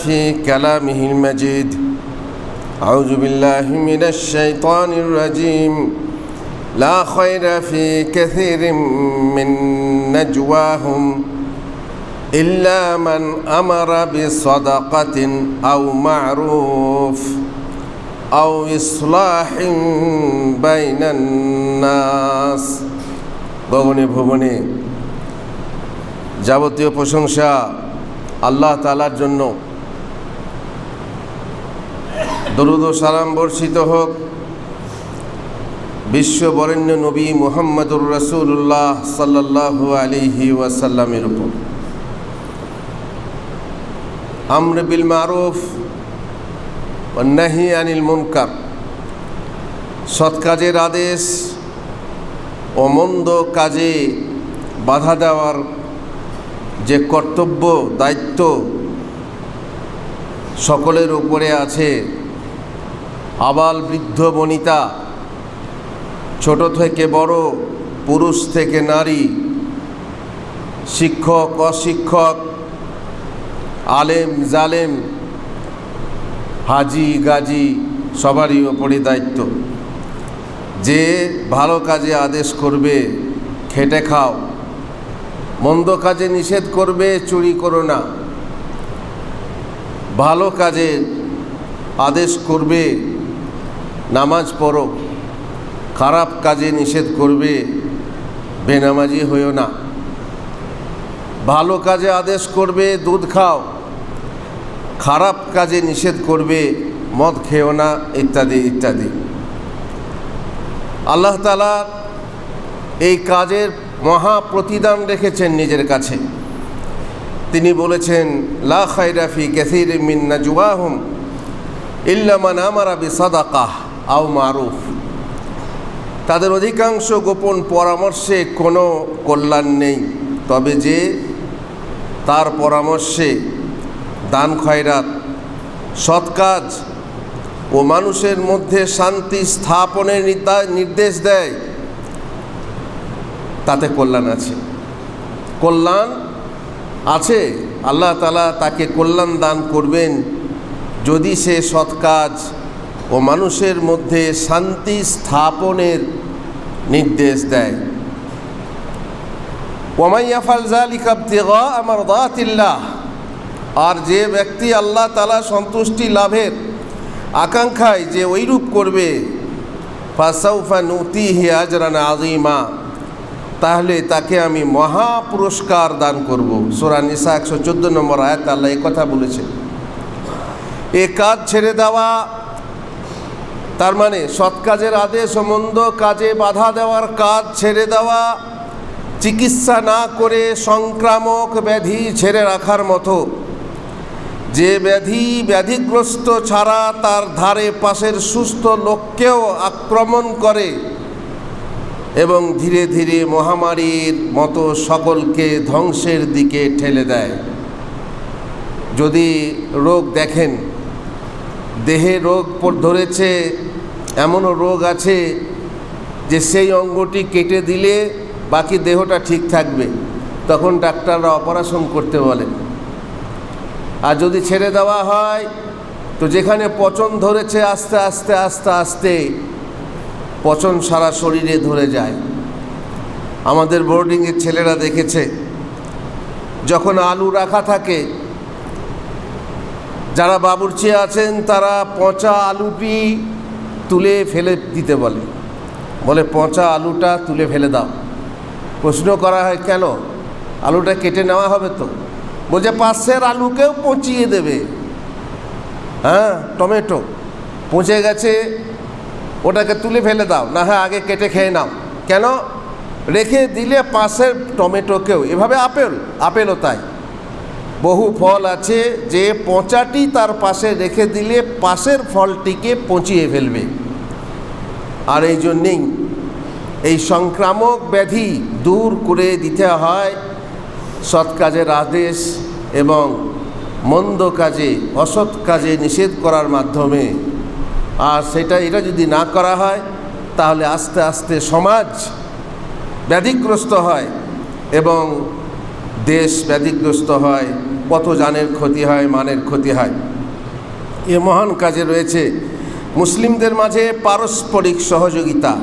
في كلامه المجيد أعوذ بالله من الشيطان الرجيم لا خير في كثير من نجواهم إلا من أمر بصدقة أو معروف أو إصلاح بين الناس গগনে ভুবনে যাবতীয় প্রশংসা আল্লাহ তালার জন্য দরুদ সালাম বর্ষিত হোক। বিশ্ব বরেণ্য নবী মোহাম্মদুর রসুল্লাহ সাল্লাহ আলিহি ওয়াসাল্লামের উপর। আমর বিল মারুফ নাহি আনিল মুনকার। সৎ কাজের আদেশ ও মন্দ কাজে বাধা দেওয়ার যে কর্তব্য, দায়িত্ব সকলের উপরে আছে। আবাল বৃদ্ধ বনিতা, ছোট থেকে বড়, পুরুষ থেকে নারী, শিক্ষক, অশিক্ষক, আলেম, জালেম, হাজি, গাজি সবারই ওপরে দায়িত্ব। যে ভালো কাজে আদেশ করবে, খেটে খাও। মন্দ কাজে নিষেধ করবে, চুরি করো না। ভালো কাজে আদেশ করবে নামাজ পড়ো। খারাপ কাজে নিষেধ করবে, বেনামাজি হইও না। ভালো কাজে আদেশ করবে, দুধ খাও। খারাপ কাজে নিষেধ করবে, মদ খেও না, ইত্যাদি ইত্যাদি। আল্লাহ তালা এই কাজের মহা প্রতিদান রেখেছেন নিজের কাছে। তিনি বলেছেন, লা খাইরাফি ক্যাসির মিন্না জুয়াহুম ইল্লামান আমারা বি সাদাকাহ আও মারুফ। তাদের অধিকাংশ গোপন পরামর্শে কোনো কল্যাণ নেই। তবে যে তার পরামর্শে দান খয়রাত, সৎ কাজ ও মানুষের মধ্যে শান্তি স্থাপনের নির্দেশ দেয়, তাতে কল্যাণ আছে। কল্যাণ আছে, আল্লাহ তালা তাকে কল্যাণ দান করবেন যদি সে সৎ কাজ ও মানুষের মধ্যে শান্তি স্থাপনের নির্দেশ দেয়। আমার আর যে ব্যক্তি আল্লাহ তালা সন্তুষ্টি লাভের আকাঙ্ক্ষায় যে ওইরূপ করবে তাহলে তাকে আমি মহা পুরস্কার দান করব। সোরা নিসা একশো চোদ্দ নম্বর আয়াত আল্লাহ কথা বলেছে এ কাজ ছেড়ে দেওয়া তার মানে সৎ কাজের আদেশ ও মন্দ কাজে বাধা দেওয়ার কাজ ছেড়ে দেওয়া, চিকিৎসা না করে সংক্রামক ব্যাধি ছেড়ে রাখার মতো। যে ব্যাধি ব্যাধিগ্রস্ত ছাড়া তার ধারে পাশের সুস্থ লোককেও আক্রমণ করে এবং ধীরে ধীরে মহামারীর মতো সকলকে ধ্বংসের দিকে ঠেলে দেয়। যদি রোগ দেখেন, দেহে রোগ ধরেছে এমনও রোগ আছে যে সেই অঙ্গটি কেটে দিলে বাকি দেহটা ঠিক থাকবে। তখন ডাক্তাররা অপারেশন করতে বলেন। আর যদি ছেড়ে দেওয়া হয়, তো যেখানে পচন ধরেছে আস্তে আস্তে আস্তে আস্তে, পচন সারা শরীরে ধরে যায়। আমাদের বোর্ডিংয়ের ছেলেরা দেখেছে, যখন আলু রাখা থাকে, যারা বাবুর্চি আছেন, তারা পচা আলুটি তুলে ফেলে দিতে বলে। বলে, পচা আলুটা তুলে ফেলে দাও। প্রশ্ন করা হয়, কেন? আলুটা কেটে নেওয়া হবে তো? বলছে, পাশের আলুকেও পচিয়ে দেবে। হ্যাঁ টমেটো। পচে গেছে, ওটাকে তুলে ফেলে দাও, না হ্যাঁ আগে কেটে খেয়ে নাও। কেন? রেখে দিলে পাশের টমেটোকেও। এভাবে আপেল, আপেলও তাই। বহু ফল আছে, যে পচাটি তার পাশে রেখে দিলে পাশের ফলটিকে পচিয়ে ফেলবে। আর এই জন্যেই এই সংক্রামক ব্যাধি দূর করে দিতে হয় সৎ কাজের আদেশ এবং মন্দ কাজে, অসৎ কাজে নিষেধ করার মাধ্যমে। আর সেটা, এটা যদি না করা হয়, তাহলে আস্তে আস্তে সমাজ ব্যাধিগ্রস্ত হয় এবং দেশ ব্যাধিগ্রস্ত হয়। কত জানের ক্ষতি হয়, মানের ক্ষতি হয়। এ মহান কাজে রয়েছে মুসলিমদের মাঝে পারস্পরিক সহযোগিতা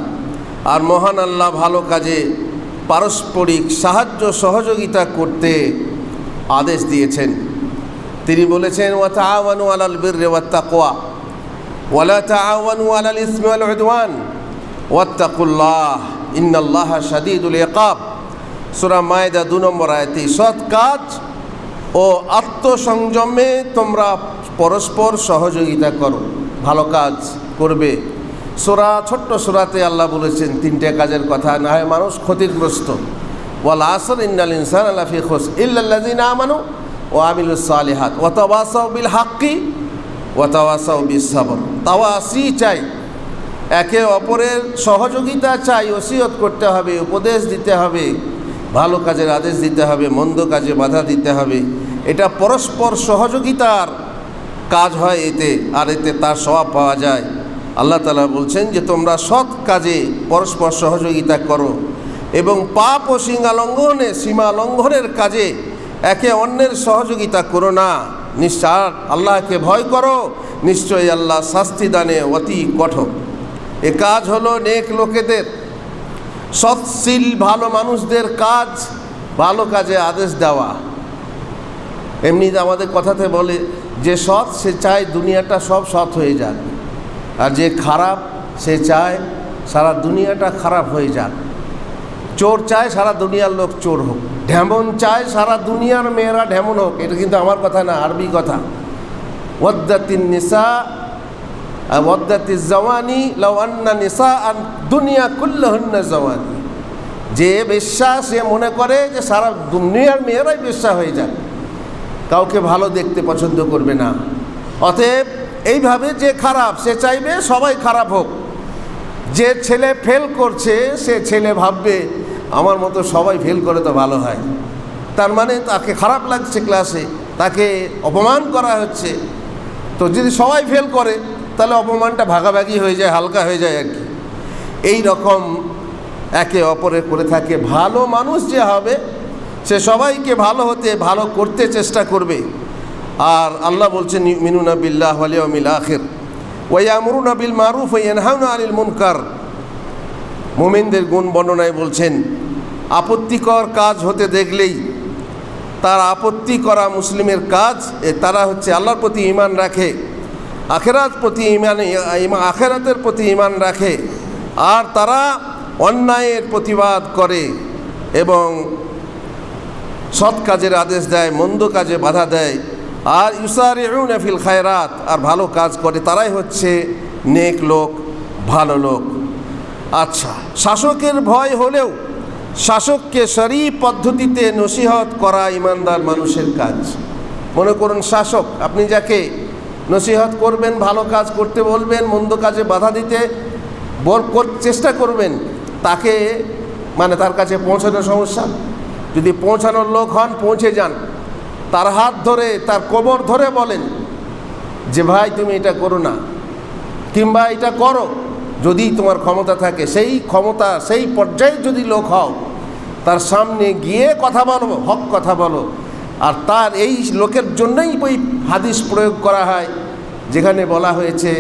আর মহান আল্লাহ ভালো কাজে পারস্পরিক সাহায্য সহযোগিতা করতে আদেশ দিয়েছেন। তিনি বলেছেন, ওয়া তাআওয়ানু আলাল বিররি ওয়াত তাকওয়া ওয়ালা তাআওয়ানু আলাল ইসমি ওয়াল উদওয়ান, ওয়াত্তাকুল্লাহ, ইন্নাল্লাহা শাদীদুল ইকাব। সূরা মায়দা দু নম্বর আয়াতে, সৎ কাজ ও আত্মসংযমে তোমরা পরস্পর সহযোগিতা করো। ভালো কাজ করবে। সোরা, ছোট্ট সোরাতে আল্লাহ বলেছেন, তিনটে কাজের কথা, না হয় মানুষ ক্ষতিগ্রস্ত। ওয়াল আসর ইন্নাল ইনসান আল্লাহ ফি খোস ইল্লাল্লাযিনা আমানু ও আমিলুস সালিহাত। ওয়া তাওয়াসাউ বিল হাক্কি ওয়া তাওয়াসাউ বিস সাবর। তাওয়াসি চাই। একে অপরের সহযোগিতা চাই, ওসিয়ত করতে হবে, উপদেশ দিতে হবে। ভালো কাজের আদেশ দিতে হবে, মন্দ কাজে বাধা দিতে হবে। এটা পরস্পর সহযোগিতার কাজ হয় এতে, আর এতে তার স্বভাব পাওয়া যায়। আল্লাহ তালা বলছেন যে, তোমরা সৎ কাজে পরস্পর সহযোগিতা করো এবং পাপ ও সীমা লঙ্ঘনে সীমা লঙ্ঘনের কাজে একে অন্যের সহযোগিতা করো না। নিশ্চয় আল্লাহকে ভয় করো, নিশ্চয়ই আল্লাহ শাস্তি দানে অতি কঠোর। এ কাজ হলো নেক লোকেদের সৎশীল ভালো মানুষদের কাজ, ভালো কাজে আদেশ দেওয়া। এমনি আমাদের কথাতে বলে যে সৎ, সে চায় দুনিয়াটা সব সৎ হয়ে যাক। আর যে খারাপ, সে চায় সারা দুনিয়াটা খারাপ হয়ে যাক। চোর চায় সারা দুনিয়ার লোক চোর হোক। ঢেমন চায় সারা দুনিয়ার মেয়েরা ঢেমন হোক। এটা কিন্তু আমার কথা না, আরবি কথা। ওয়াদ্দাতিন নিসা জওয়ানি দুনিয়া জওয়ানি। যে বিশ্বাস সে মনে করে যে সারা দুনিয়ার মেয়েরাই বিশ্বাস হয়ে যায় কাউকে ভালো দেখতে পছন্দ করবে না। অতএব এইভাবে যে খারাপ, সে চাইবে সবাই খারাপ হোক। যে ছেলে ফেল করছে, সে ছেলে ভাববে, আমার মতো সবাই ফেল করে তো ভালো হয়। তার মানে তাকে খারাপ লাগছে ক্লাসে তাকে অপমান করা হচ্ছে। তো যদি সবাই ফেল করে তাহলে অপমানটা ভাগাভাগি হয়ে যায়, হালকা হয়ে যায় আর কি। এই রকম একে অপরে করে থাকে। ভালো মানুষ যে হবে, সে সবাইকে ভালো হতে, ভালো করতে চেষ্টা করবে। আর আল্লাহ বলছেন মিনুনা বিল্লাহ আলিয়মিল আখির। ওয়াইয়ামরুনা বিল মারুফ ওয়াইয়ানহাউনা আনিল মুনকার। মোমিনদের গুণ বর্ণনায় বলছেন, আপত্তিকর কাজ হতে দেখলেই তার আপত্তি করা মুসলিমের কাজ তারা হচ্ছে আল্লাহর প্রতি ইমান রাখে। আখেরাত প্রতি ইমান আখেরাতের প্রতি ইমান রাখে। আর তারা অন্যায়ের প্রতিবাদ করে এবং সৎ কাজের আদেশ দেয়, মন্দ কাজে বাধা দেয়। আর ইউসার ফিল খায়রাত, আর ভালো কাজ করে। তারাই হচ্ছে নেক লোক, ভালো লোক। আচ্ছা শাসকের ভয় হলেও শাসককে সরি পদ্ধতিতে নসিহত করা ইমানদার মানুষের কাজ। মনে করুন শাসক, আপনি যাকে নসিহত করবেন, ভালো কাজ করতে বলবেন, মন্দ কাজে বাধা দিতে বর চেষ্টা করবেন, তাকে মানে তার কাছে পৌঁছানোর সমস্যা। যদি পৌঁছানোর লোক হন, পৌঁছে যান। তার হাত ধরে, তার কোমর ধরে বলেন যে, ভাই, তুমি এটা করো না। কিংবা, এটা করো। যদি তোমার ক্ষমতা থাকে, সেই ক্ষমতা, সেই পর্যায়ে যদি লোক হও, তার সামনে গিয়ে কথা বলো, হক কথা বলো। আর তার এই লোকের জন্যই ওই হাদিস প্রয়োগ করা হয়, যেখানে বলা হয়েছে,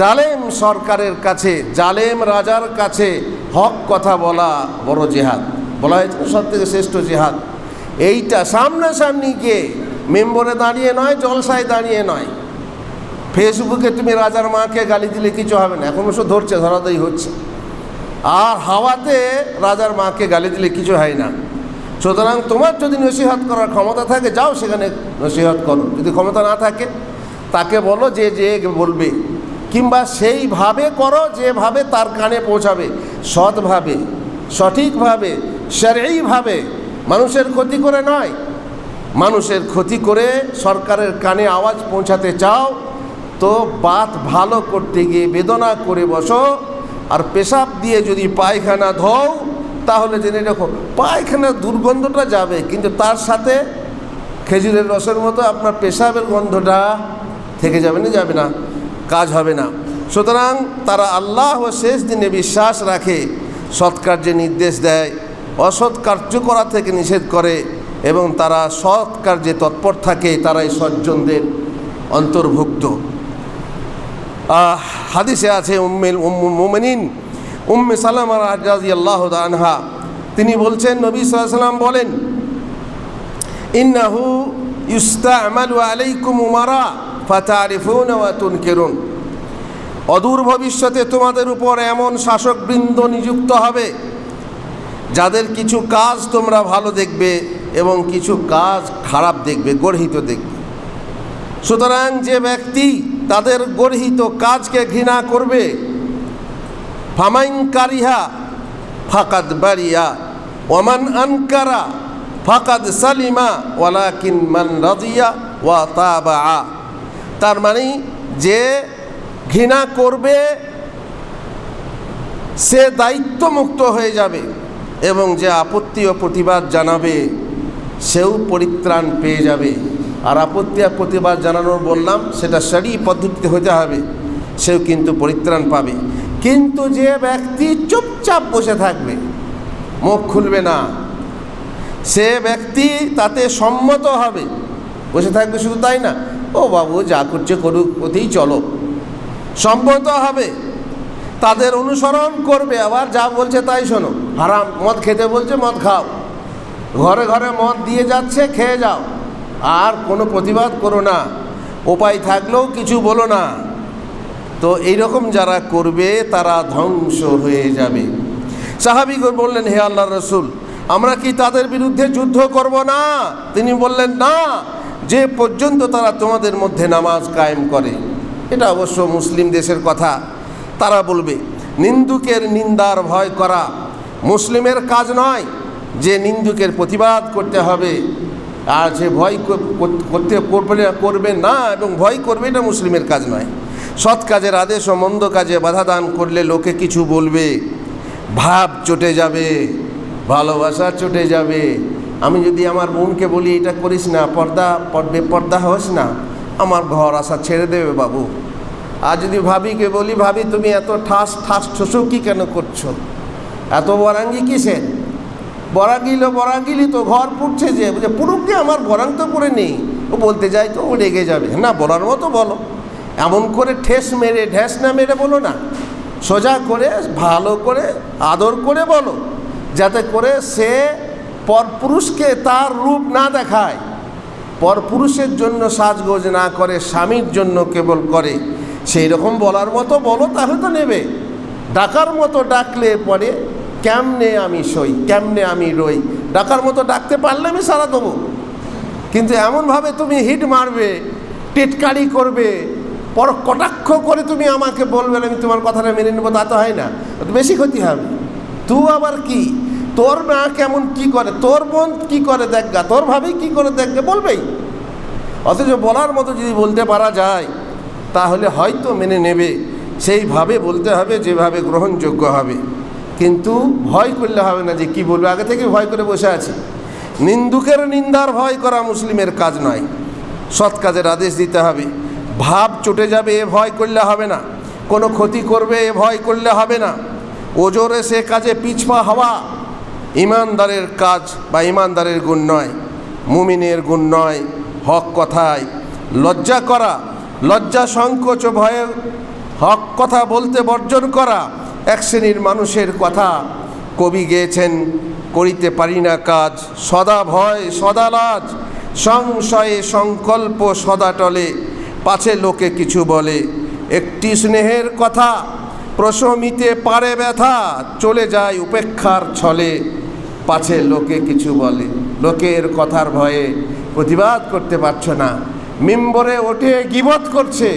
জালেম সরকারের কাছে, জালেম রাজার কাছে হক কথা বলা বড় জেহাদ। বলা হয়েছে সব থেকে শ্রেষ্ঠ জেহাদ। এইটা সামনাসামনি গিয়ে মেম্বরে দাঁড়িয়ে নয়, জলসায় দাঁড়িয়ে নয়। ফেসবুকে তুমি রাজার মাকে গালি দিলে কিছু হবে না, এখন অবশ্য ধরছে ধরাতেই হচ্ছে। আর হাওয়াতে রাজার মাকে গালি দিলে কিছু হয় না। সুতরাং তোমার যদি নসিহত করার ক্ষমতা থাকে, যাও সেখানে নসিহত করো। যদি ক্ষমতা না থাকে, তাকে বলো যে যে বলবে, কিংবা সেইভাবে করো যেভাবে তার কানে পৌঁছাবে। সৎভাবে, সঠিকভাবে সেরেইভাবে মানুষের ক্ষতি করে নয়। মানুষের ক্ষতি করে সরকারের কানে আওয়াজ পৌঁছাতে চাও, তো বাত ভালো করতে গিয়ে বেদনা করে বসো, আর পেশাব দিয়ে যদি পায়খানা ধোও তাহলে জেনে রাখো, পায়খানার দুর্গন্ধটা যাবে, কিন্তু তার সাথে খেজুরের রসের মতো আপনার পেশাবের গন্ধটা থেকে যাবে না যাবে না, কাজ হবে না। সুতরাং তারা আল্লাহ ও শেষ দিনে বিশ্বাস রাখে সৎকার্যে নির্দেশ দেয়, অসৎ কার্য করা থেকে নিষেধ করে এবং তারা সৎ কার্যে তৎপর থাকে, তারাই সজ্জনদের অন্তর্ভুক্ত। হাদিসে আছে উম্মেল মোমেনিন উম্মে সালামা রাজি আল্লাহ আনহা। তিনি বলছেন, নবী সাল্লাম বলেন, ইন্নাহু ইউস্তামালু আলাইকুম উমারা ফাতারিফুন তুনকিরুন। অদূর ভবিষ্যতে তোমাদের উপর এমন শাসকবৃন্দ নিযুক্ত হবে, যাদের কিছু কাজ তোমরা ভালো দেখবে এবং কিছু কাজ খারাপ দেখবে, গর্হিত দেখবে। সুতরাং যে ব্যক্তি তাদের গর্হিত কাজকে ঘৃণা করবে ফামাইন কারিহা ফাকাদ বারিয়া, ওমান আনকারা, ফাকাদ সালিমা, ওয়ালাকিন মান রাজিয়া, ওয়া তাবা তার মানে যে ঘৃণা করবে, সে দায়িত্বমুক্ত হয়ে যাবে এবং যে আপত্তি ও প্রতিবাদ জানাবে, সেও পরিত্রাণ পেয়ে যাবে। আর আপত্তি আর প্রতিবাদ জানানোর বললাম, সেটা সারি পদ্ধতিতে হতে হবে, সেও কিন্তু পরিত্রাণ পাবে। কিন্তু যে ব্যক্তি চুপচাপ বসে থাকবে, মুখ খুলবে না। সে ব্যক্তি তাতে সম্মত হবে। বসে থাকবে শুধু তাই না, ও বাবু, যা করছে করুক, ওতেই চলো। সম্মত হবে। তাদের অনুসরণ করবে, আবার যা বলছে তাই শোনো। হারাম, মদ খেতে বলছে, মদ খাও। ঘরে ঘরে মদ দিয়ে যাচ্ছে, খেয়ে যাও। আর কোনো প্রতিবাদ করো না। উপায় থাকলেও কিছু বলো না। তো এইরকম যারা করবে, তারা ধ্বংস হয়ে যাবে। সাহাবিগণ বললেন, হে আল্লাহ রসুল, আমরা কি তাদের বিরুদ্ধে যুদ্ধ করব না? তিনি বললেন, না, যে পর্যন্ত তারা তোমাদের মধ্যে নামাজ কায়েম করে। এটা অবশ্য মুসলিম দেশের কথা। তারা বলবে, নিন্দুকের নিন্দার ভয় করা মুসলিমের কাজ নয় যে নিন্দুকের প্রতিবাদ করতে হবে। আর যে ভয় কর- করতে করবে না এবং ভয় করবে, এটা মুসলিমের কাজ নয়। সৎ কাজের আদেশ ও মন্দ কাজে বাধা দান করলে লোকে কিছু বলবে। ভাব চটে যাবে, ভালোবাসা চটে যাবে। আমি যদি আমার বোনকে বলি, এটা করিস না, পর্দা, পর্দে, পর্দা হোস না, আমার ঘর আসা ছেড়ে দেবে বাবু। আর যদি ভাবিকে বলি, ভাবি, তুমি এত ঠাস ঠাস ঠসুকি কেন করছ? এত বরাঙ্গি কিসের? বরাঙ্গিল বরাঙ্গিলি তো ঘর পুড়ছে যে বলছে পুরুক আমার বরাং তো করে নেই। ও বলতে যাই তো, ও রেগে যাবে। না, বলার মতো বলো। এমন করে ঠেস মেরে ঢ্যাস না মেরে বলো না। সোজা করে, ভালো করে, আদর করে বলো, যাতে করে সে পরপুরুষকে তার রূপ না দেখায়। পরপুরুষের জন্য সাজগোজ না করে, স্বামীর জন্য কেবল করে। সেই রকম বলার মতো বলো, তাহলে তো নেবে। ডাকার মতো ডাকলে পরে, কেমনে আমি সই? কেমনে আমি রই? ডাকার মতো ডাকতে পারলে আমি সারা দেবো। কিন্তু এমনভাবে তুমি হিট মারবে, টিটকারি করবে পর কটাক্ষ করে তুমি আমাকে বলবে আমি তোমার কথাটা মেনে নেব, তা তো হয় না। বেশি ক্ষতি হবে। তু আবার কি? তোর মা কেমন কি করে? তোর বোন কি করে দেখগা? তোর ভাবি কি করে দেখবে? বলবেই। অথচ বলার মতো যদি বলতে পারা যায়, তাহলে হয়তো মেনে নেবে। সেইভাবে বলতে হবে, যেভাবে গ্রহণযোগ্য হবে। কিন্তু ভয় করলে হবে না যে কি বলবে। আগে থেকে ভয় করে বসে আছি। নিন্দুকের নিন্দার ভয় করা মুসলিমের কাজ নয়। সৎ কাজের আদেশ দিতে হবে। ভাব চটে যাবে, এ ভয় করলে হবে না। কোনো ক্ষতি করবে, এ ভয় করলে হবে না। ওজোরে সে কাজে পিছপা হওয়া। ইমানদারের কাজ বা ইমানদারের গুণ নয়, মুমিনের গুণ নয়, হক কথায়। লজ্জা করা, লজ্জা সংকোচ ভয়ে হক কথা বলতে বর্জন করা এক শ্রেণির মানুষের কথা। কবি গেয়েছেন, করিতে পারি না কাজ, সদা ভয়, সদা লাজ, সংশয়ে সংকল্প সদা টলে। পাছে লোকে কিছু বলে। একটি স্নেহের কথা, প্রশমিতে পারে ব্যথা, চলে যায় উপেক্ষার ছলে। পাছে লোকে কিছু বলে। লোকের কথার ভয়ে প্রতিবাদ করতে পারছ না। মিম্বরে ওঠে গিবত করছে,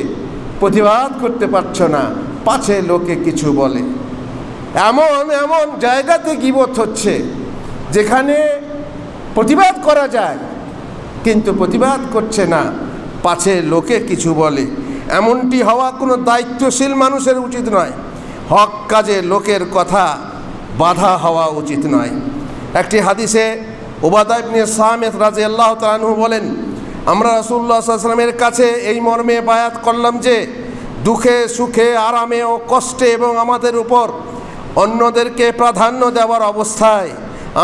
প্রতিবাদ করতে পারছ না। পাছে লোকে কিছু বলে। এমন এমন জায়গাতে গিবত হচ্ছে, যেখানে প্রতিবাদ করা যায়, কিন্তু প্রতিবাদ করছে না। পাছে লোকে কিছু বলে। এমনটি হওয়া কোনো দায়িত্বশীল মানুষের উচিত নয়। হক কাজে লোকের কথা বাধা হওয়া উচিত নয়। একটি হাদিসে ওবাদাব নিয়ে সামেদ রাজে আল্লাহ তালু বলেন, আমরা রাসুল্লাহ সাল্লামের কাছে এই মর্মে বায়াত করলাম যে, দুঃখে, সুখে, আরামে ও কষ্টে এবং আমাদের উপর অন্যদেরকে প্রাধান্য দেওয়ার অবস্থায়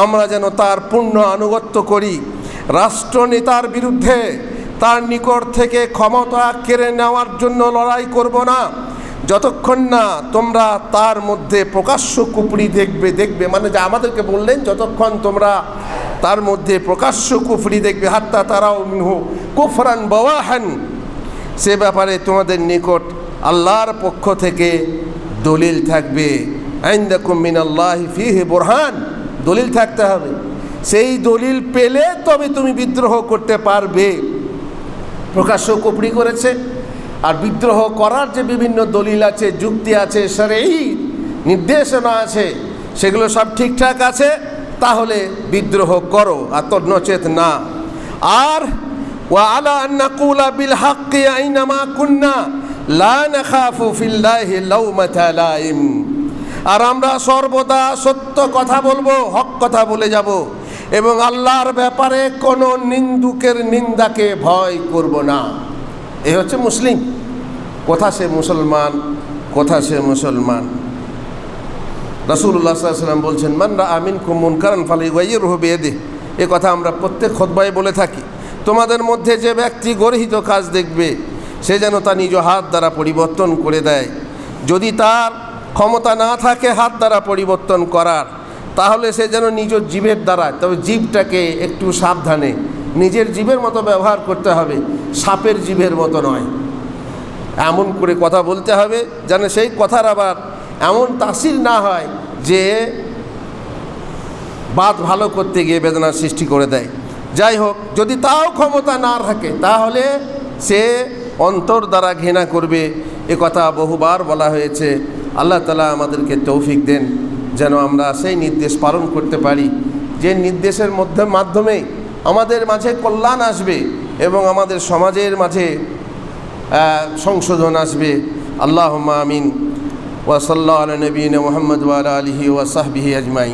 আমরা যেন তার পূর্ণ আনুগত্য করি। রাষ্ট্রনেতার বিরুদ্ধে তার নিকট থেকে ক্ষমতা কেড়ে নেওয়ার জন্য লড়াই করব না। যতক্ষণ না তোমরা তার মধ্যে প্রকাশ্য কুপড়ি দেখবে দেখবে। মানে যে আমাদেরকে বললেন, যতক্ষণ তোমরা তার মধ্যে প্রকাশ্য কুফরি দেখবে, হাত্তা তারাও মিনহু কুফরান বাওয়াহান। সে ব্যাপারে তোমাদের নিকট আল্লাহর পক্ষ থেকে দলিল থাকবে। বোরহান। দলিল থাকতে হবে। সেই দলিল পেলে তবে তুমি বিদ্রোহ করতে পারবে। প্রকাশ্য কুপড়ি করেছে। আর বিদ্রোহ করার যে বিভিন্ন দলিল আছে, যুক্তি আছে এই নির্দেশনা আছে, সেগুলো সব ঠিকঠাক আছে, তাহলে বিদ্রোহ করো, আর তোর নচেত না। আর আর আমরা সর্বদা সত্য কথা বলব, হক কথা বলে যাব। এবং আল্লাহর ব্যাপারে কোনো নিন্দুকের নিন্দাকে ভয় করব না। এ হচ্ছে মুসলিম। কোথা সে মুসলমান, কোথা সে মুসলমান। রাসুল্লাহ সাল্লাম বলছেন মানরা আমিন কুমুন কারণ ফালি ওয়াইয়ের হবে এদে এ কথা আমরা প্রত্যেক খোদবাই বলে থাকি। তোমাদের মধ্যে যে ব্যক্তি গর্হিত কাজ দেখবে, সে যেন তা নিজ হাত দ্বারা পরিবর্তন করে দেয়। যদি তার ক্ষমতা না থাকে, হাত দ্বারা পরিবর্তন করার তাহলে সে যেন নিজ জীবের দ্বারা তবে জীবটাকে একটু সাবধানে। নিজের জীবের মতো ব্যবহার করতে হবে, সাপের জীবের মতো নয়। এমন করে কথা বলতে হবে, যেন সেই কথার আবার এমন তাসির না হয় যে বাদ ভালো করতে গিয়ে বেদনার সৃষ্টি করে দেয়। যাই হোক, যদি তাও ক্ষমতা না থাকে, তাহলে সে অন্তর দ্বারা ঘৃণা করবে। এ কথা বহুবার বলা হয়েছে। আল্লাহ তালা আমাদেরকে তৌফিক দেন। যেন আমরা সেই নির্দেশ পালন করতে পারি। যে নির্দেশের মধ্যে মাধ্যমে আমাদের মাঝে কল্যাণ আসবে এবং আমাদের সমাজের মাঝে সংশোধন আসবে। আল্লাহ আমিন। ওয়াসাল্লাহ আল নবীন মোহাম্মদ ওয়াল আলহি ওয়াসাহবিহি আজমাই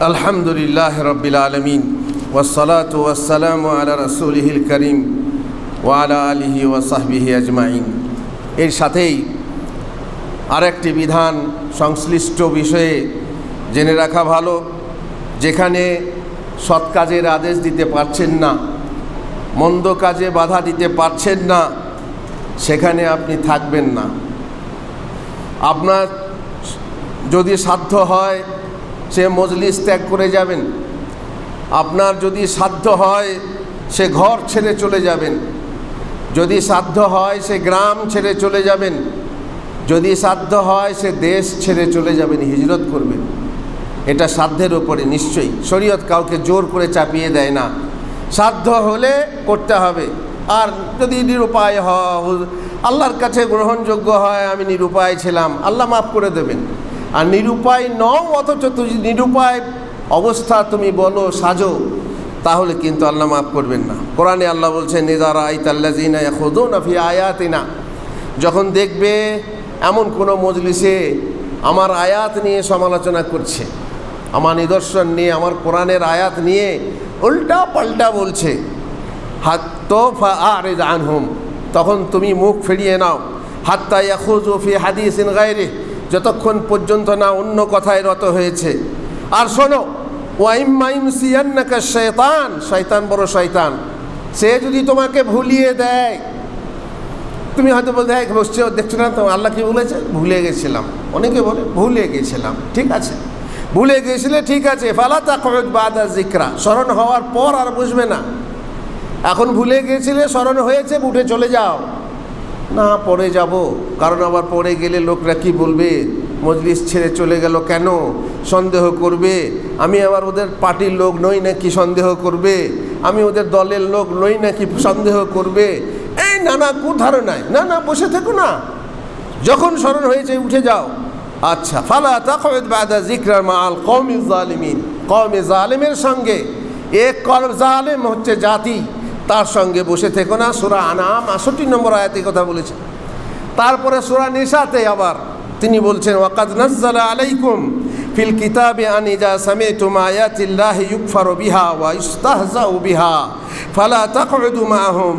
আলহামদুলিল্লাহ রবিল আলমিন। ওসলাত ওয়াসালাম আলা রসুলহিল করিম। ওয়ালা আলিহি ওয়াসাহবিহি আজমাইন। এর সাথেই আরেকটি বিধান সংশ্লিষ্ট বিষয়ে জেনে রাখা ভালো, যেখানে সৎ কাজের আদেশ দিতে পারছেন না, মন্দ কাজে বাধা দিতে পারছেন না, সেখানে আপনি থাকবেন না। আপনার যদি সাধ্য হয়, সে মজলিস ত্যাগ করে যাবেন। আপনার যদি সাধ্য হয়, সে ঘর ছেড়ে চলে যাবেন। যদি সাধ্য হয় সে গ্রাম ছেড়ে চলে যাবেন। যদি সাধ্য হয় সে দেশ ছেড়ে চলে যাবেন, হিজরত করবেন। এটা সাধ্যের ওপরে নিশ্চয়ই। শরীয়ত কাউকে জোর করে চাপিয়ে দেয় না। সাধ্য হলে করতে হবে। আর যদি নিরুপায় হয় আল্লাহর কাছে গ্রহণযোগ্য হয়, আমি নিরুপায় ছিলাম, আল্লাহ মাফ করে দেবেন। আর নিরুপায় নও, অথচ তুমি নিরুপায় অবস্থা তুমি বলো, সাজো। তাহলে কিন্তু আল্লাহ মাফ করবেন না। কোরআনে আল্লাহ বলছেন নিজারা আইতাল্লাজিনা খুদুন আফি আয়াতিনা। যখন দেখবে এমন কোনো মজলিসে আমার আয়াত নিয়ে সমালোচনা করছে, আমার নিদর্শন নিয়ে, আমার কোরআনের আয়াত নিয়ে উল্টা পাল্টা বলছে হাত তো আর আনহুম। তখন তুমি মুখ ফিরিয়ে নাও, হাত্তা ইয়াখুজুফি হাদিসিন গায়রে যতক্ষণ পর্যন্ত না অন্য কথায় রত হয়েছে। আর শোনো ওয়াইম সিয়ান্নাকা শয়তান শয়তান বড় শয়তান। সে যদি তোমাকে ভুলিয়ে দেয়, তুমি হয়তো বলতে হ্যাঁ বসছে দেখছ না তো, আল্লাহ কি বলেছে? ভুলে গেছিলাম। অনেকে বলে, ভুলে গেছিলাম। ঠিক আছে। ভুলে গেছিলে, ঠিক আছে। ফালা তাকরজ বাদা জিকরা স্মরণ হওয়ার পর আর বুঝবে না। এখন ভুলে গিয়েছিলে স্মরণ হয়েছে, উঠে চলে যাও। না, পরে যাব। কারণ আবার পরে গেলে লোকরা কি বলবে? মজলিস ছেড়ে চলে গেল কেন? সন্দেহ করবে? আমি আবার ওদের পার্টির লোক নই নাকি সন্দেহ করবে? আমি ওদের দলের লোক নই নাকি সন্দেহ করবে? এই নানা কুধারণায় না না বসে থেকো না। যখন স্মরণ হয়েছে, উঠে যাও। আচ্ছা ফালা তাকবেদ বাদা জিক্রার মাল কৌমি জালিমিন কৌমি জালিমের সঙ্গে। এক কল জালেম হচ্ছে জাতি। তার সঙ্গে বসে থেকো না। সুরা আনাম আষট্টি নম্বর আয়াতে কথা বলেছে। তারপরে সুরা নিশাতে আবার তিনি বলছেন, ওয়াকাদ নাজ্জালা আলাইকুম ফিল কিতাবে আনিজা সামিতুম আয়াতিল্লাহি ইউকফারু বিহা ওয়া ইস্তাহজাউ বিহা, ফালা তাকউদু মাহুম।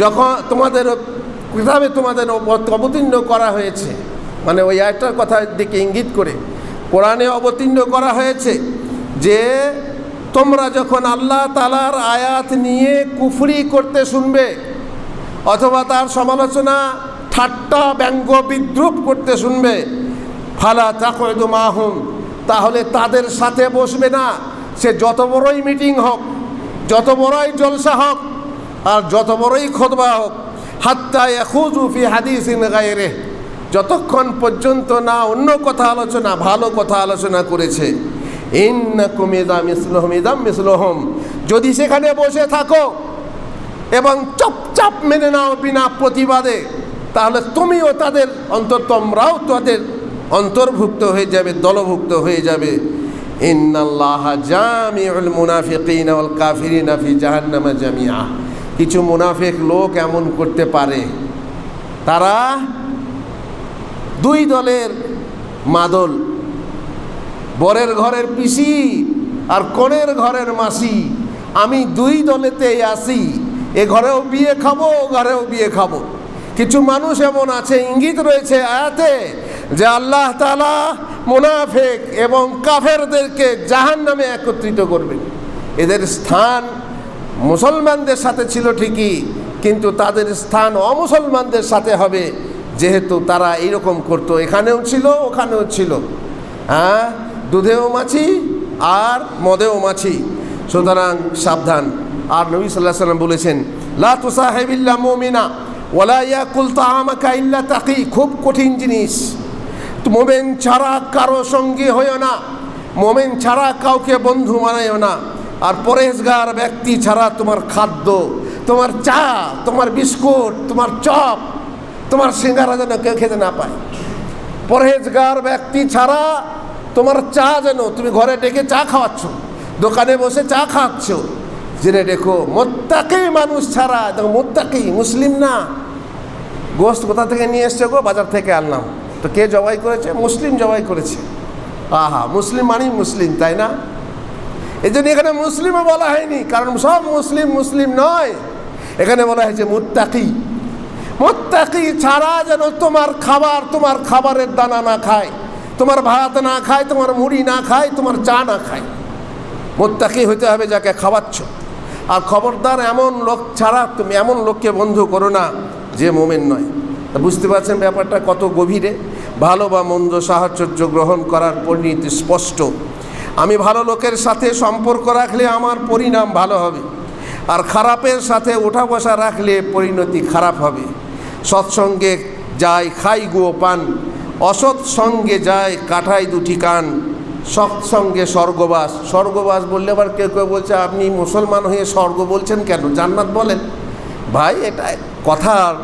যখন তোমাদের কিতাবে তোমাদের অবতীর্ণ করা হয়েছে মানে ওই আয়টার কথার দিকে ইঙ্গিত করে, কোরআনে অবতীর্ণ করা হয়েছে যে তোমরা যখন আল্লাহ তালার আয়াত নিয়ে কুফরি করতে শুনবে, অথবা তার সমালোচনা ঠাট্টা ব্যঙ্গ বিদ্রুপ করতে শুনবে। ফালা তাকয়দু মাহুম, তাহলে তাদের সাথে বসবে না। সে যত বড়ই মিটিং হোক, যত বড়ই জলসা হোক, আর যত বড়ই খোদবা হোক, হাত্তা এখুজু ফি হাদিসিন গায়রে যতক্ষণ পর্যন্ত না অন্য কথা আলোচনা, ভালো কথা আলোচনা করেছে। যদি সেখানে বসে থাকো এবং চপচাপ মেনে নাও বিনা প্রতিবাদে তাহলে তুমিও তাদের অন্তর তোমরাও তাদের অন্তর্ভুক্ত হয়ে যাবে, দলভুক্ত হয়ে যাবে। জামিআ। কিছু মুনাফিক লোক এমন করতে পারে, তারা দুই দলের মাদল, বরের ঘরের পিসি আর কনের ঘরের মাসি। আমি দুই দলেতেই আসি এ ঘরেও বিয়ে খাব, ও ঘরেও বিয়ে খাব। কিছু মানুষ এমন আছে, ইঙ্গিত রয়েছে আয়াতে যে আল্লাহ তালা মুনাফেক এবং কাফেরদেরকে জাহান নামে একত্রিত করবেন। এদের স্থান মুসলমানদের সাথে ছিল ঠিকই, কিন্তু তাদের স্থান অমুসলমানদের সাথে হবে, যেহেতু তারা এইরকম করতো। এখানেও ছিল, ওখানেও ছিল। হ্যাঁ? দুধেও মাছি আর মদেও মাছি। সুতরাং সাবধান। আর নবী সাল্লাহ সাল্লাম বলেছেন, লা তুসাহেবিল্লা মোমিনা। ওলা ইয়াকুল তাহামাকা ইল্লা তাকি, খুব কঠিন জিনিস। মোমেন ছাড়া কারও সঙ্গী হইও না, মোমেন ছাড়া কাউকে বন্ধু মানাইও না। আর পরেশগার ব্যক্তি ছাড়া তোমার খাদ্য, তোমার চা, তোমার বিস্কুট, তোমার চপ, তোমার সিঙ্গারা যেন কেউ খেতে না পায়। পরহেজগার ব্যক্তি ছাড়া তোমার চা যেন, তুমি ঘরে ডেকে চা খাওয়াচ্ছ, দোকানে বসে চা খাওয়াচ্ছ জেনে দেখো মোত্তাকেই মানুষ ছাড়া, দেখো মোত্তাকেই মুসলিম না। গোস্ত কোথা থেকে নিয়ে এসছে গো? বাজার থেকে আনলাম। তো কে জবাই করেছে? মুসলিম জবাই করেছে। আহা, মুসলিম মানেই মুসলিম, তাই না? এই জন্য এখানে মুসলিমও বলা হয়নি, কারণ সব মুসলিম মুসলিম নয়। এখানে বলা হয়েছে মুত্তাকি। মোত্তাকি ছাড়া যেন তোমার খাবার, তোমার খাবারের দানা না খায়, তোমার ভাত না খায়, তোমার মুড়ি না খায়, তোমার চা না খায়। মোত্তাকি হইতে হবে যাকে খাওয়াচ্ছ। আর খবরদার এমন লোক ছাড়া তুমি এমন লোককে বন্ধু করো না যে মোমেন নয়। তা বুঝতে পারছেন ব্যাপারটা কত গভীরে? ভালো বা মন্দ সাহচর্য গ্রহণ করার পরিণতি স্পষ্ট। আমি ভালো লোকের সাথে সম্পর্ক রাখলে আমার পরিণাম ভালো হবে। আর খারাপের সাথে ওঠা বসা রাখলে পরিণতি খারাপ হবে। সৎসঙ্গে যায় খাই গুয়ো পান, অসৎ সঙ্গে যায় কাঠাই দুটি কান। সৎসঙ্গে স্বর্গবাস। স্বর্গবাস বললে আবার কেউ কেউ বলছে, আপনি মুসলমান হয়ে স্বর্গ বলছেন কেন? জান্নাত বলেন, ভাই, এটা কথার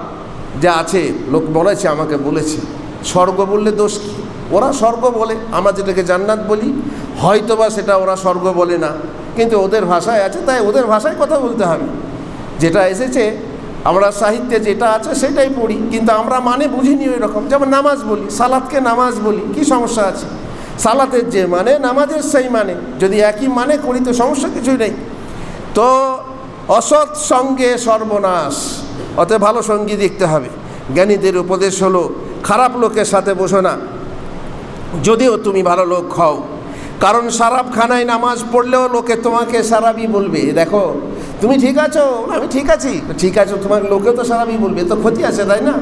যে আছে, লোক বলেছে, আমাকে বলেছে। স্বর্গ বললে দোষ কী? ওরা স্বর্গ বলে, আমরা যেটাকে জান্নাত বলি, হয়তোবা সেটা ওরা স্বর্গ বলে না। কিন্তু ওদের ভাষায় আছে, তাই ওদের ভাষায় কথা বলতে হবে। যেটা এসেছে, আমরা সাহিত্যে যেটা আছে, সেটাই পড়ি। কিন্তু আমরা মানে বুঝিনি ওই রকম যেমন নামাজ বলি, সালাদকে নামাজ বলি, কি সমস্যা আছে? সালাতের যে মানে নামাজের সেই মানে। যদি একই মানে করি তো সমস্যা কিছুই নেই। তো অসৎ সঙ্গে সর্বনাশ। অতএব ভালো সঙ্গী দেখতে হবে। জ্ঞানীদের উপদেশ হলো, খারাপ লোকের সাথে বসো না। যদিও তুমি ভালো লোক হও। কারণ সারাবখানায় নামাজ পড়লেও লোকে তোমাকে সারাবি বলবে। দেখো, তুমি ঠিক আছো? আমি ঠিক আছি। ঠিক আছো, তোমার লোকেও তো সারাবি বলবে। তো ক্ষতি আছে, তাই না?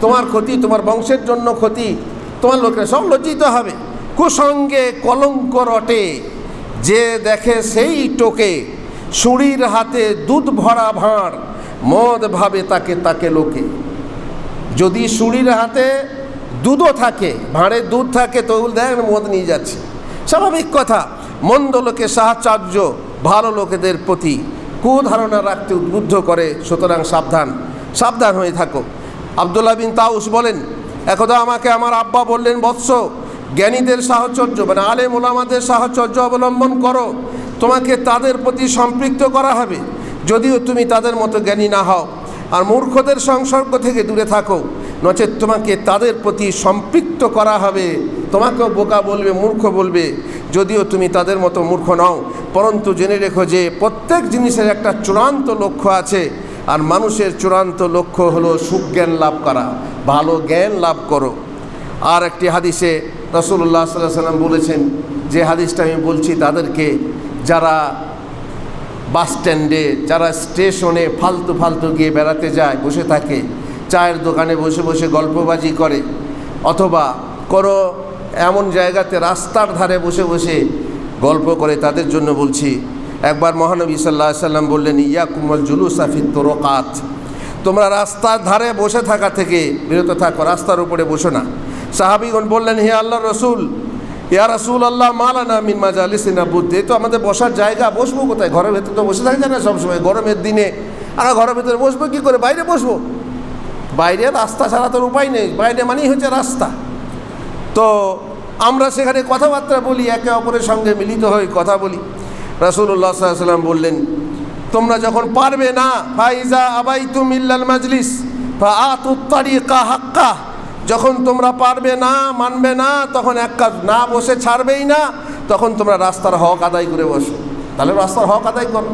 তোমার ক্ষতি, তোমার বংশের জন্য ক্ষতি। তোমার লোকের সব লজ্জিত হবে। কুসঙ্গে কলঙ্ক রটে। যে দেখে সেই টোকে, সুড়ির হাতে দুধ ভরা ভাঁড়, মদ ভাবে তাকে তাকে লোকে। যদি সুড়ির হাতে দুধও থাকে, ভাঁড়ে দুধ থাকে তো দেখ মদ নিয়ে যাচ্ছে। স্বাভাবিক কথা, মন্দ লোকে সাহায্য, ভালো লোকেদের প্রতি কুধারণা রাখতে উদ্বুদ্ধ করে, সুতরাং সাবধান সাবধান হয়ে থাকো। আবদুল্লাহ বিন তাউস বলেন, একদা আমাকে আমার আব্বা বললেন, বৎস জ্ঞানীদের সাহচর্য মানে আলেম ওলামাদের সাহচর্য অবলম্বন করো। তোমাকে তাদের প্রতি সম্পৃক্ত করা হবে। যদিও তুমি তাদের মতো জ্ঞানী না হও। আর মূর্খদের সংসর্গ থেকে দূরে থাকো। নচেত তোমাকে তাদের প্রতি সম্পৃক্ত করা হবে। তোমাকেও বোকা বলবে, মূর্খ বলবে। যদিও তুমি তাদের মতো মূর্খ নও। পরন্তু জেনে রেখো যে প্রত্যেক জিনিসের একটা চূড়ান্ত লক্ষ্য আছে। আর মানুষের চূড়ান্ত লক্ষ্য হলো সুজ্ঞান লাভ করা। ভালো জ্ঞান লাভ করো। আর একটি হাদিসে রসুল্লাহ সাল্লাহ সাল্লাম বলেছেন, যে হাদিসটা আমি বলছি, তাদেরকে যারা বাস স্ট্যান্ডে, যারা স্টেশনে ফালতু ফালতু গিয়ে বেড়াতে যায়, বসে থাকে, চায়ের দোকানে বসে বসে গল্পবাজি করে, অথবা কোনো এমন জায়গাতে রাস্তার ধারে বসে বসে গল্প করে, তাদের জন্য বলছি, একবার মহানবী সাল্লাহ সাল্লাম বললেন ইয়া কুমল জুলুস আফিদ তোরকাত। তোমরা রাস্তার ধারে বসে থাকা থেকে বিরত থাকো, রাস্তার উপরে বসো না। সাহাবিগণ বললেন, হে আল্লাহ রসুল, ইয়া রসুল আল্লাহ মালানা মিন মাজালিসিনা বুদ্ধি। তো আমাদের বসার জায়গা, বসবো কোথায়? ঘরের ভেতরে তো বসে থাকে না সবসময়, গরমের দিনে। আর ঘরের ভেতরে বসবো কী করে? বাইরে বসবো? বাইরে রাস্তা ছাড়া তোর উপায় নেই, বাইরে মানেই হচ্ছে রাস্তা। তো আমরা সেখানে কথাবার্তা বলি, একে অপরের সঙ্গে মিলিত হই, কথা বলি। রাসুল্লাহ সাল্লাম বললেন, তোমরা যখন পারবে না, ফাইজা আবাই তুম ইল্লাল মাজলিস ফা আতুত্তারিকা হাক্কা যখন তোমরা পারবে না, মানবে না, তখন এক কাজ না বসে ছাড়বেই না, তখন তোমরা রাস্তার হক আদায় করে বসো। তাহলে রাস্তার হক আদায় করো।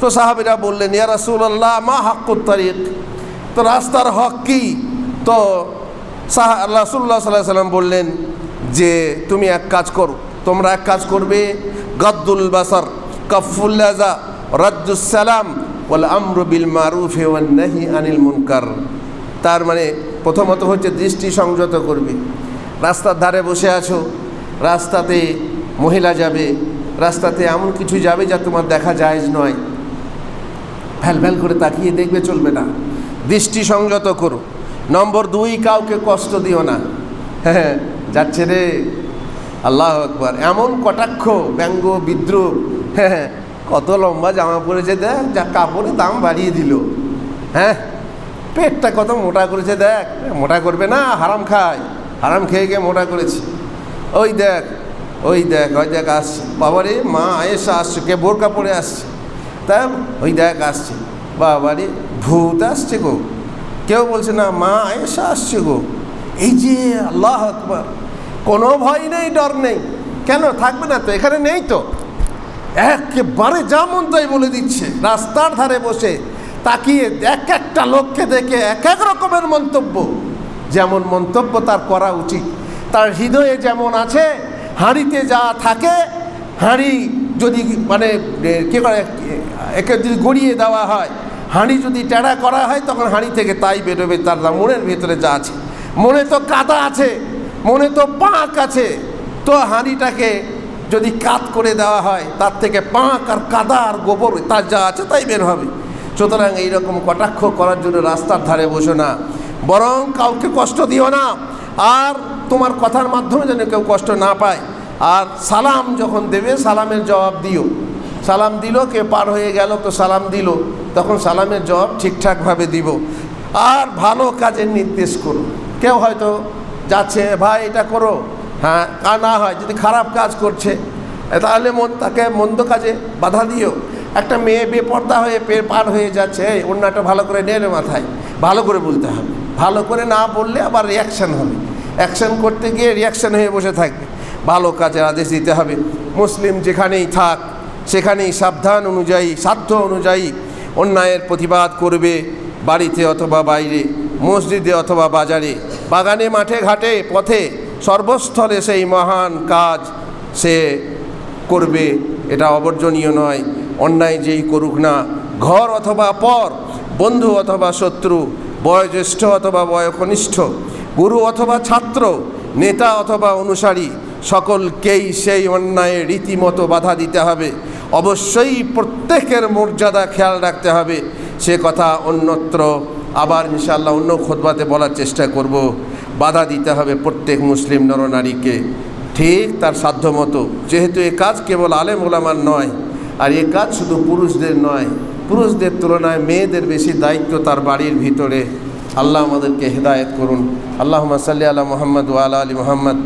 তো সাহাবিরা বললেন, ইয়া রাসুল্লাহ মা হাক্কুত তারিক? তো রাস্তার হক কি? তো সাহা রাসুল্লাহ সাল্লাহ সাল্লাম বললেন যে, তুমি এক কাজ করো, তোমরা এক কাজ করবে, গদ্দুল বাসার কফুল্লাজা রাজ্জুসালাম বলে আমরু বিল মারুফ নাহি আনিল মুনকার। তার মানে প্রথমত হচ্ছে দৃষ্টি সংযত করবে। রাস্তার ধারে বসে আছো, রাস্তাতে মহিলা যাবে, রাস্তাতে এমন কিছু যাবে যা তোমার দেখা যায় নয়। ভ্যাল করে তাকিয়ে দেখবে চলবে না। দৃষ্টি সংযত করো। নম্বর দুই, কাউকে কষ্ট দিও না। হ্যাঁ যাচ্ছে রে। আল্লাহ একবার এমন কটাক্ষ, ব্যঙ্গ, বিদ্রুপ হ্যাঁ কত লম্বা জামা পরেছে দেখ, যা কাপড়ের দাম বাড়িয়ে দিল। হ্যাঁ পেটটা কত মোটা করেছে দেখ। মোটা করবে না, হারাম খায়। হারাম খেয়ে গিয়ে মোটা করেছে। ওই দেখ ওই দেখ ওই দেখ আসছে। বাবারে, মা আয়েসা আসছে, কে বোরকা পরে আসছে। তা ওই দেখ আসছে। বাবারে, ভূত আসছে গো। কেউ বলছে, না, মা আয়েসা আসছে গো। এই যে আল্লাহ আকবর। কোনো ভয় নেই, ডর নেই। কেন? থাকবে না তো, এখানে নেই তো। একেবারে যা মন তাই বলে দিচ্ছে। রাস্তার ধারে বসে তাকিয়ে, এক একটা লোককে দেখে এক এক রকমের মন্তব্য। যেমন মন্তব্য তার করা উচিত। তার হৃদয়ে যেমন আছে, হাঁড়িতে যা থাকে, হাঁড়ি যদি মানে কী করে, একে যদি গড়িয়ে দেওয়া হয়, হাঁড়ি যদি টেড়া করা হয়, তখন হাঁড়ি থেকে তাই বেরোবে, তার মনের ভেতরে যা আছে। মনে তো কাদা আছে, মনে তো পাঁক আছে, তো হাঁড়িটাকে যদি কাত করে দেওয়া হয়, তার থেকে পাঁক আর কাদা আর গোবর তার যা আছে তাই বের হবে। সুতরাং এইরকম কটাক্ষ করার জন্য রাস্তার ধারে বসো না। বরং কাউকে কষ্ট দিও না। আর তোমার কথার মাধ্যমে যেন কেউ কষ্ট না পায়। আর সালাম যখন দেবে, সালামের জবাব দিও। সালাম দিল, কে পার হয়ে গেল, তো সালাম দিল। তখন সালামের জবাব ঠিকঠাকভাবে দিব। আর ভালো কাজের নির্দেশ করো। কেউ হয়তো যাচ্ছে, ভাই, এটা করো। হ্যাঁ কা না হয়, যদি খারাপ কাজ করছে, তাহলে মন তাকে মন্দ কাজে বাধা দিও। একটা মেয়ে বেপর্দা হয়ে পে পার হয়ে যাচ্ছে, এই অন্যটা ভালো করে নেড়ে মাথায়। ভালো করে বলতে হবে। ভালো করে না বললে আবার রিয়াকশান হবে। অ্যাকশান করতে গিয়ে রিয়াকশান হয়ে বসে থাকবে। ভালো কাজের আদেশ দিতে হবে। মুসলিম যেখানেই থাক, সেখানেই সাবধান অনুযায়ী, সাধ্য অনুযায়ী অন্যায়ের প্রতিবাদ করবে বাড়িতে অথবা বাইরে, মসজিদে অথবা বাজারে, বাগানে, মাঠে, ঘাটে, পথে, সর্বস্থলে সেই মহান কাজ সে করবে। এটা অবর্জনীয় নয়। অন্যায় যেই করুক না, ঘর অথবা পর, বন্ধু অথবা শত্রু, বয়োজ্যেষ্ঠ অথবা বয়কনিষ্ঠ, গুরু অথবা ছাত্র, নেতা অথবা অনুসারী, সকলকেই সেই অন্যায় রীতিমতো বাধা দিতে হবে। অবশ্যই প্রত্যেকের মর্যাদা খেয়াল রাখতে হবে। সে কথা অন্যত্র আবার ইনশাল্লাহ অন্য খোদবাতে বলার চেষ্টা করব। বাধা দিতে হবে প্রত্যেক মুসলিম নরনারীকে। ঠিক তার সাধ্য মতো যেহেতু এ কাজ কেবল আলেম ওলামার নয় আর এ কাজ শুধু পুরুষদের নয়, পুরুষদের তুলনায় মেয়েদের বেশি দায়িত্ব তার বাড়ির ভিতরে। আল্লাহ আমাদেরকে হেদায়ত করুন। আল্লাহ সাল্লি আলা মোহাম্মদ ওয়ালা আলী মোহাম্মদ।